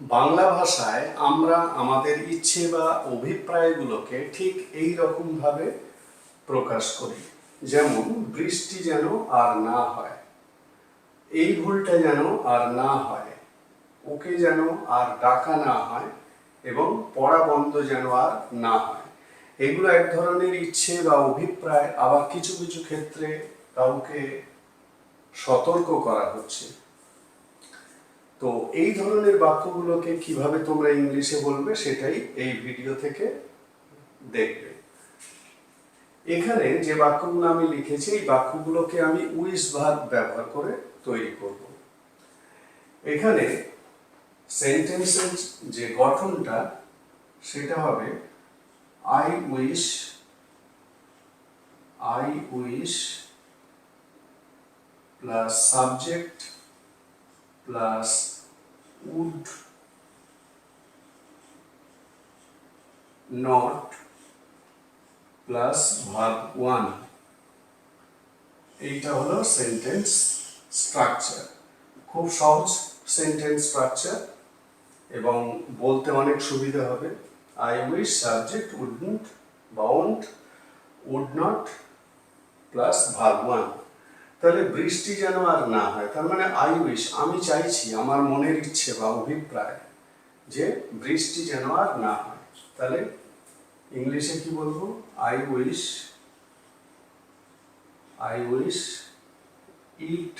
বাংলা ভাষায় আমরা আমাদের ইচ্ছে বা অভিপ্রায়গুলোকে ঠিক এই রকম ভাবে প্রকাশ করি। যেমন, বৃষ্টি যেন আর না হয়, এই ভুলটা যেন আর না হয়, ওকে যেন আর ডাকা না হয় এবং পড়া বন্ধ যেন আর না হয়। এগুলো এক ধরনের ইচ্ছে বা অভিপ্রায়, আবার কিছু কিছু ক্ষেত্রে কাউকে সতর্ক করা হচ্ছে। তো এই ধরনের বাক্যগুলোকে কীভাবে তোমরা ইংলিশে বলবে সেটাই এই ভিডিও থেকে দেখবে। এখানে যে বাক্যগুলো আমি লিখেছি, এই বাক্যগুলোকে আমি উইস ভার্ব ব্যবহার করে তৈরি করব। এখানে সেন্টেন্সের যে গঠনটা, সেটা হবে I wish I wish plus subject plus not plus verb one এইটা হলো সেন্টেন্স স্ট্রাকচার খুব সহজ সেন্টেন্স স্ট্রাকচার এবং বলতে অনেক সুবিধা হবে। I wish subject wouldn't bound would not plus verb one তাহলে বৃষ্টি যেন আর না হয়, তার মানে আই উইশ আমি চাইছি, আমার মনের ইচ্ছে বা অভিপ্রায় যে বৃষ্টি যেন আর না হয়। তাহলে ইংলিশে কি বলব? I wish I wish it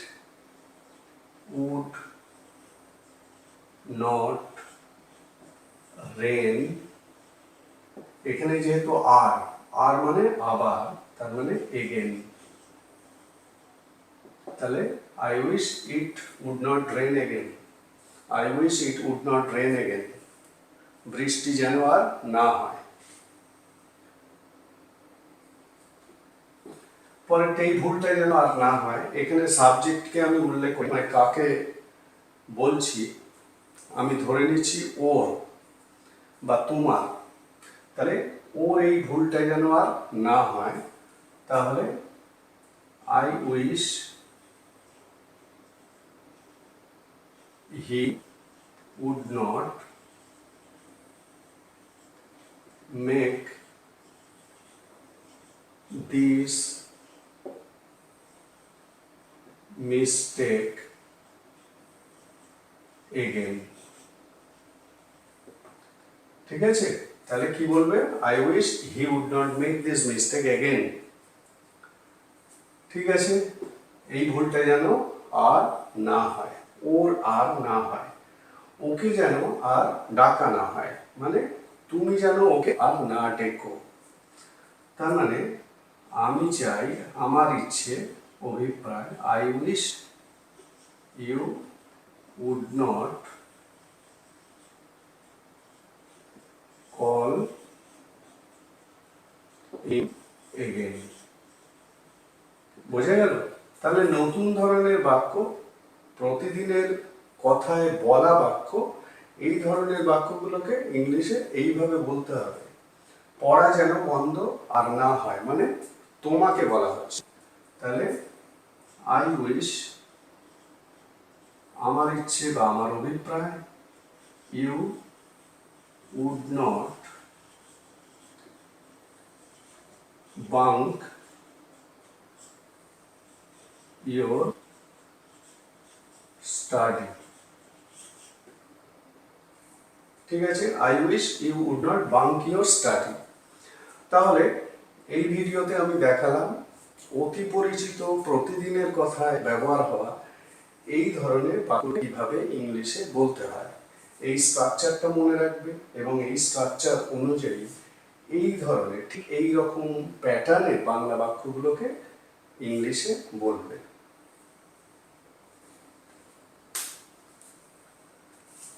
would not rain এখানে যেহেতু আর আর মানে আবার, তার মানে এগেন তাহলে I wish it would not rain again I wish it would not rain again বৃষ্টি যেন আর না হয় পরেরটা এই ভুলটা যেন আর না হয় এখানে সাবজেক্টকে আমি উল্লেখ করি মানে কাকে বলছি আমি ধরে নিচ্ছি ওর বা তোমার তাহলে ওর এই ভুলটা যেন আর না হয় তাহলে I wish he would not make this mistake again. ঠিক আছে? তাহলে কি বলবে? I wish he would not make this mistake again ঠিক আছে? এই ভুলটা যেন আর না হয়। ওর আর না হয়। ওকে যেন আর ডাকা না হয়। মানে তুমি যেন ওকে আর না ডেকো। তার মানে আমি চাই আমার ইচ্ছে, অভিপ্রায় I wish you would not call again বোঝা গেল? তাহলে নতুন ধরনের বাক্য, প্রতিদিনের কথায় বলা বাক্য এই ধরনের বাক্যগুলোকে ইংলিশে এইভাবে বলতে হবে। পড়া যেন বন্ধ আর না হয় মানে তোমাকে বলা হচ্ছে। তাহলে আই উইশ আমার ইচ্ছে বা আমার অভিপ্রায় you would not bunk your study. ঠিক আছে? I wish you would not bunk your study তাহলে এই ভিডিওতে আমি দেখালাম অতি পরিচিত প্রতিদিনের কথায় ব্যবহার হওয়া এই ধরনের বাক্য কীভাবে ইংলিশে বলতে হয়। এই স্ট্রাকচারটা মনে রাখবে এবং এই স্ট্রাকচার অনুযায়ী এই ধরনের ঠিক এই রকম প্যাটার্নে বাংলা বাক্যগুলোকে ইংলিশে বলবে।